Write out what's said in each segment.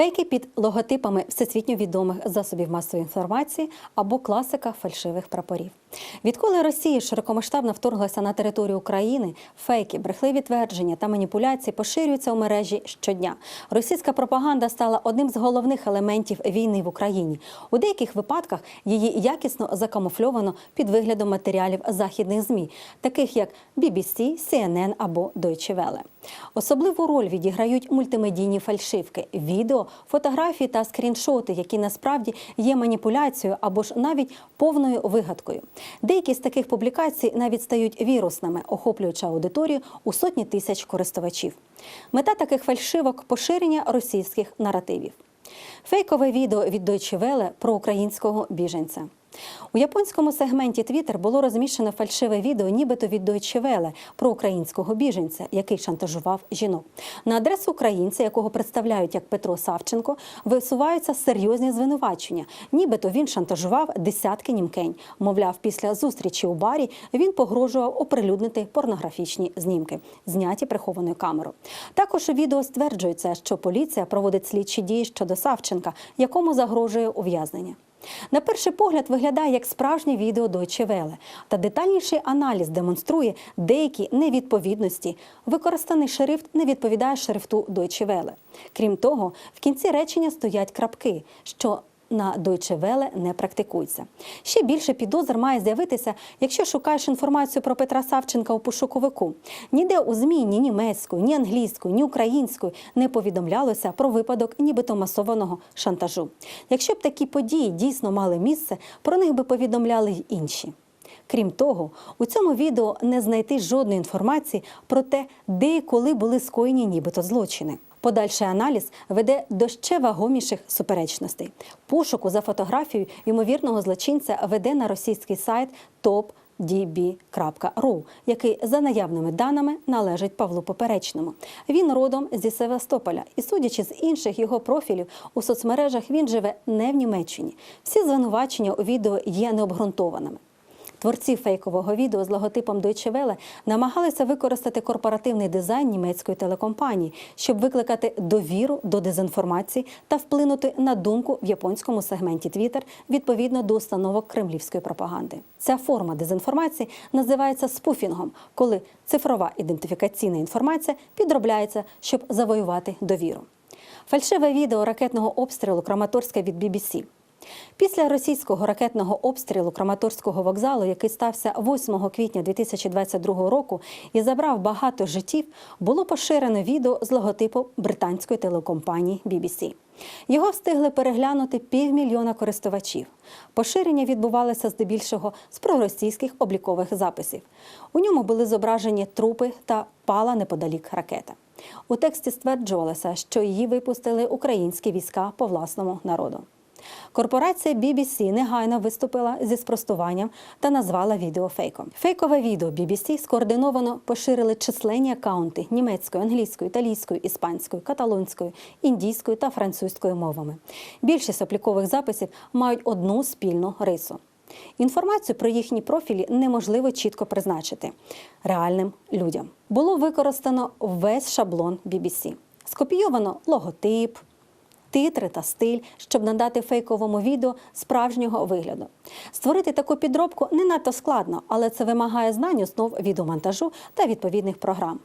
Фейки під логотипами всесвітньо відомих засобів масової інформації або класика фальшивих прапорів. Відколи Росія широкомасштабно вторглася на територію України, фейки, брехливі твердження та маніпуляції поширюються у мережі щодня. Російська пропаганда стала одним з головних елементів війни в Україні. У деяких випадках її якісно закамуфльовано під виглядом матеріалів західних змі, таких як BBC, CNN або Deutsche Welle. Особливу роль відіграють мультимедійні фальшивки, відео, фотографії та скріншоти, які насправді є маніпуляцією або ж навіть повною вигадкою. Деякі з таких публікацій навіть стають вірусними, охоплюючи аудиторію у сотні тисяч користувачів. Мета таких фальшивок поширення російських наративів. Фейкове відео від Deutsche Welle про українського біженця. У японському сегменті Twitter було розміщено фальшиве відео, нібито від Deutsche Welle про українського біженця, який шантажував жінок. На адресу українця, якого представляють як Петро Савченко, висуваються серйозні звинувачення. Нібито він шантажував десятки німкень. Мовляв, після зустрічі у барі він погрожував оприлюднити порнографічні знімки, зняті прихованою камерою. Також у відео стверджується, що поліція проводить слідчі дії щодо Савченка, якому загрожує ув'язнення. На перший погляд виглядає як справжнє відео Deutsche Welle, та детальніший аналіз демонструє деякі невідповідності. Використаний шрифт не відповідає шрифту Deutsche Welle. Крім того, в кінці речення стоять крапки, що на Deutsche Welle не практикується. Ще більше підозр має з'явитися, якщо шукаєш інформацію про Петра Савченка у пошуковику. Ніде у ЗМІ ні німецькою, ні англійською, ні українською не повідомлялося про випадок нібито масованого шантажу. Якщо б такі події дійсно мали місце, про них би повідомляли й інші. Крім того, у цьому відео не знайти жодної інформації про те, де і коли були скоєні нібито злочини. Подальший аналіз веде до ще вагоміших суперечностей. Пошуку за фотографією ймовірного злочинця веде на російський сайт topdb.ru, який за наявними даними належить Павлу Поперечному. Він родом зі Севастополя, і судячи з інших його профілів у соцмережах, він живе не в Німеччині. Всі звинувачення у відео є необґрунтованими. Творці фейкового відео з логотипом Deutsche Welle намагалися використати корпоративний дизайн німецької телекомпанії, щоб викликати довіру до дезінформації та вплинути на думку в японському сегменті Twitter відповідно до установок кремлівської пропаганди. Ця форма дезінформації називається спуфінгом, коли цифрова ідентифікаційна інформація підробляється, щоб завоювати довіру. Фальшиве відео ракетного обстрілу Краматорська від BBC. Після російського ракетного обстрілу Краматорського вокзалу, який стався 8 квітня 2022 року і забрав багато життів, було поширено відео з логотипу британської телекомпанії BBC. Його встигли переглянути півмільйона користувачів. Поширення відбувалося здебільшого з проросійських облікових записів. У ньому були зображені трупи та пала неподалік ракета. У тексті стверджувалося, що її випустили українські війська по власному народу. Корпорація BBC негайно виступила зі спростуванням та назвала відео фейком. Фейкове відео BBC скоординовано поширили численні акаунти німецькою, англійською, італійською, іспанською, каталонською, індійською та французькою мовами. Більшість облікових записів мають одну спільну рису. Інформацію про їхні профілі неможливо чітко призначити реальним людям. Було використано весь шаблон BBC. Скопійовано логотип, титри та стиль, щоб надати фейковому відео справжнього вигляду. Створити таку підробку не надто складно, але це вимагає знань основ відеомонтажу та відповідних програм.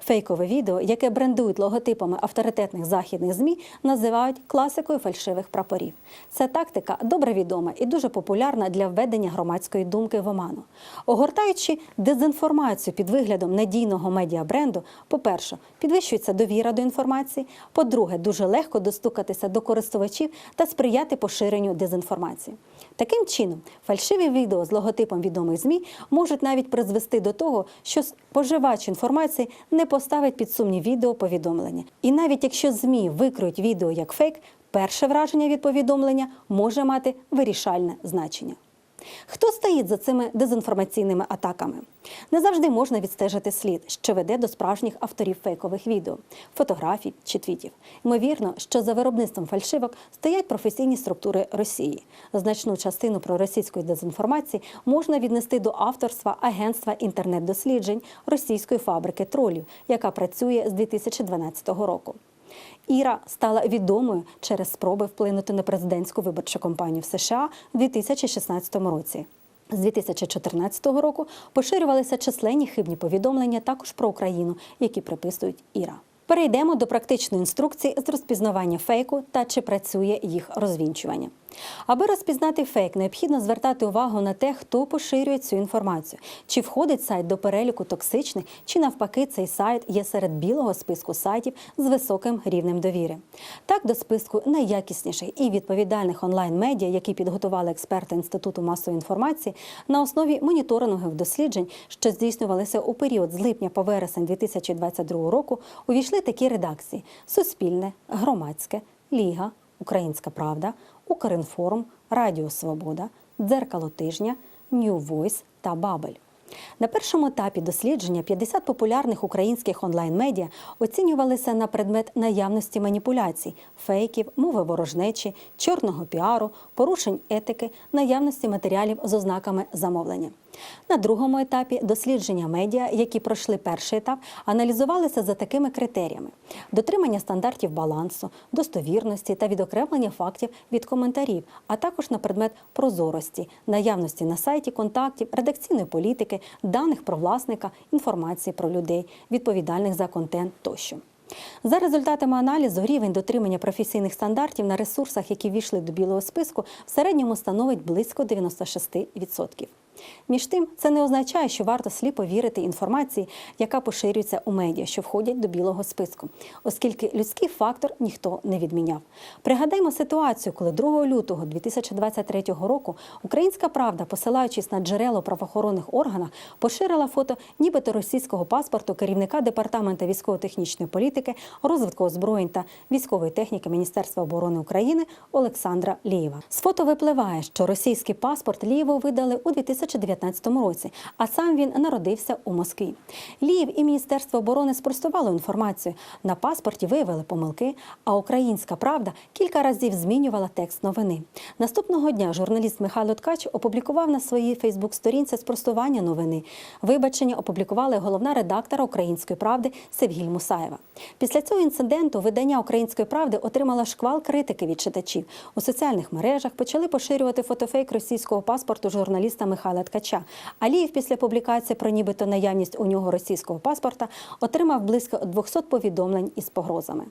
Фейкове відео, яке брендують логотипами авторитетних західних ЗМІ, називають класикою фальшивих прапорів. Ця тактика добре відома і дуже популярна для введення громадської думки в оману. Огортаючи дезінформацію під виглядом надійного медіабренду, по-перше, підвищується довіра до інформації. По-друге, дуже легко достукатися до користувачів та сприяти поширенню дезінформації. Таким чином, фальшиві відео з логотипом відомих ЗМІ можуть навіть призвести до того, що споживач інформації не поставить під сумнів відео повідомлення. І навіть якщо ЗМІ викроють відео як фейк, перше враження від повідомлення може мати вирішальне значення. Хто стоїть за цими дезінформаційними атаками? Не завжди можна відстежити слід, що веде до справжніх авторів фейкових відео, фотографій чи твітів. Ймовірно, що за виробництвом фальшивок стоять професійні структури Росії. Значну частину проросійської дезінформації можна віднести до авторства Агентства інтернет-досліджень російської фабрики тролів, яка працює з 2012 року. Іра стала відомою через спроби вплинути на президентську виборчу кампанію в США у 2016 році. З 2014 року поширювалися численні хибні повідомлення також про Україну, які приписують Іра. Перейдемо до практичної інструкції з розпізнавання фейку та чи працює їх розвінчування. Аби розпізнати фейк, необхідно звертати увагу на те, хто поширює цю інформацію, чи входить сайт до переліку токсичних, чи навпаки цей сайт є серед білого списку сайтів з високим рівнем довіри. Так, до списку найякісніших і відповідальних онлайн-медіа, які підготували експерти Інституту масової інформації, на основі моніторингових досліджень, що здійснювалися у період з липня по вересень 2022 року, увійшли такі редакції: Суспільне, Громадське, Ліга, Українська Правда, Укрінформ, Радіо Свобода, Дзеркало тижня, Нью Войс та Бабель. На першому етапі дослідження 50 популярних українських онлайн-медіа оцінювалися на предмет наявності маніпуляцій, фейків, мови ворожнечі, чорного піару, порушень етики, наявності матеріалів з ознаками замовлення. На другому етапі дослідження медіа, які пройшли перший етап, аналізувалися за такими критеріями: дотримання стандартів балансу, достовірності та відокремлення фактів від коментарів, а також на предмет прозорості, наявності на сайті контактів, редакційної політики, даних про власника, інформації про людей, відповідальних за контент тощо. За результатами аналізу, рівень дотримання професійних стандартів на ресурсах, які війшли до білого списку, в середньому становить близько 96%. Між тим, це не означає, що варто сліпо вірити інформації, яка поширюється у медіа, що входять до білого списку, оскільки людський фактор ніхто не відміняв. Пригадаймо ситуацію, коли 2 лютого 2023 року Українська Правда, посилаючись на джерело правоохоронних органах, поширила фото нібито російського паспорту керівника департаменту військово-технічної політики, розвитку озброєнь та військової техніки Міністерства оборони України Олександра Лієва. З фото випливає, що російський паспорт Лієву видали у 2019 році, а сам він народився у Москві. Ліїв і Міністерство оборони спростувало інформацію. На паспорті виявили помилки, а Українська Правда кілька разів змінювала текст новини. Наступного дня журналіст Михайло Ткач опублікував на своїй Фейсбук-сторінці спростування новини. Вибачення опублікувала головна редактора Української правди Севгіль Мусаєва. Після цього інциденту видання Української правди отримало шквал критики від читачів. У соціальних мережах почали поширювати фотофейк російського паспорту журналіста Михайла Ткача. Алієв після публікації про нібито наявність у нього російського паспорта отримав близько 200 повідомлень із погрозами.